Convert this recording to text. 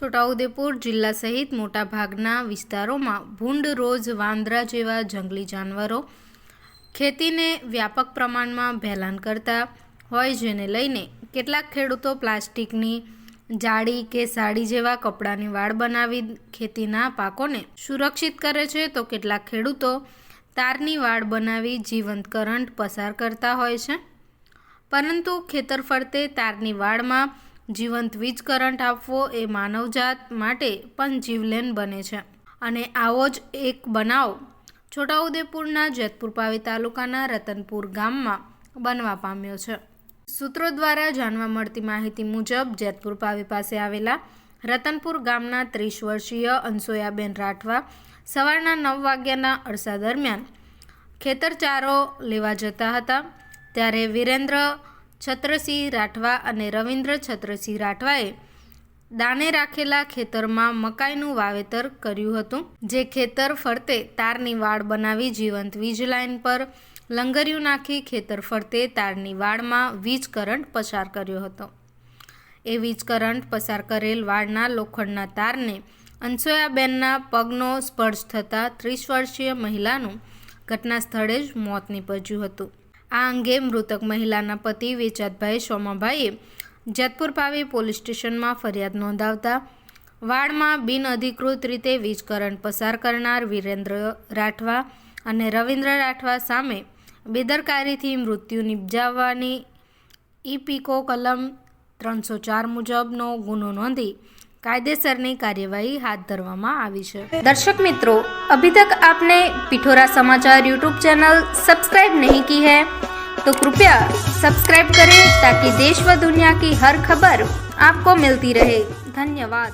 છોટાઉદેપુર જિલ્લા સહિત મોટાભાગના વિસ્તારોમાં ભૂંડ રોજ વાંદરા જેવા જંગલી જાનવરો ખેતીને વ્યાપક પ્રમાણમાં ભેલાન કરતા હોય જેને લઈને કેટલાક ખેડૂતો પ્લાસ્ટિકની જાળી કે સાડી જેવા કપડાની વાડ બનાવી ખેતીના પાકોને સુરક્ષિત કરે છે તો કેટલાક ખેડૂતો તારની વાડ બનાવી જીવંત કરંટ પસાર કરતા હોય છે. પરંતુ ખેતર ફરતે તારની વાડમાં જીવંત વીજ કરંટ આપવો એ માનવજાત માટે પણ જીવલેન બને છે. અને આવો જ એક બનાવ છોટાઉદેપુરના જેતપુર પાવી તાલુકાના રતનપુર ગામમાં બનવા પામ્યો છે. સૂત્રો દ્વારા જાણવા મળતી માહિતી મુજબ જેતપુર પાવી પાસે આવેલા રતનપુર ગામના ત્રીસ વર્ષીય અંસોયાબેન રાઠવા સવારના નવ વાગ્યાના અરસા દરમિયાન ખેતર ચારો લેવા જતા હતા. ત્યારે વિરેન્દ્ર છત્રસિંહ રાઠવા અને રવિન્દ્ર છત્રસિંહ રાઠવાએ દાને રાખેલા ખેતરમાં મકાઈનું વાવેતર કર્યું હતું. જે ખેતર ફરતે તારની વાડ બનાવી જીવંત વીજ લાઇન પર લંગરિયું નાખી ખેતર ફરતે તારની વાડમાં વીજ કરંટ પસાર કર્યો હતો. એ વીજ કરંટ પસાર કરેલ વાડના લોખંડના તારને અંસોયાબેનના પગનો સ્પર્શ થતાં ત્રીસ વર્ષીય મહિલાનું ઘટના સ્થળે જ મોત નીપજ્યું હતું. આ અંગે મૃતક મહિલાના પતિ વેચાતભાઈ સોમાભાઈએ જેતપુર પાવી પોલીસ સ્ટેશનમાં ફરિયાદ નોંધાવતા વાડમાં બિનઅધિકૃત રીતે વીજ કરંટ પસાર કરનાર વિરેન્દ્ર રાઠવા અને રવિન્દ્ર રાઠવા સામે બેદરકારીથી મૃત્યુ નિપજાવવાની ઈપીકો કલમ ત્રણસો ચાર મુજબનો ગુનો નોંધી કાયદેસરની કાર્યવાહી હાથ ધરવામાં આવી છે दर्शक मित्रों अभी तक आपने पिठोरा समाचार यूट्यूब चैनल सब्सक्राइब नहीं की है तो कृपया सब्सक्राइब करें ताकि देश व दुनिया की हर खबर आपको मिलती रहे धन्यवाद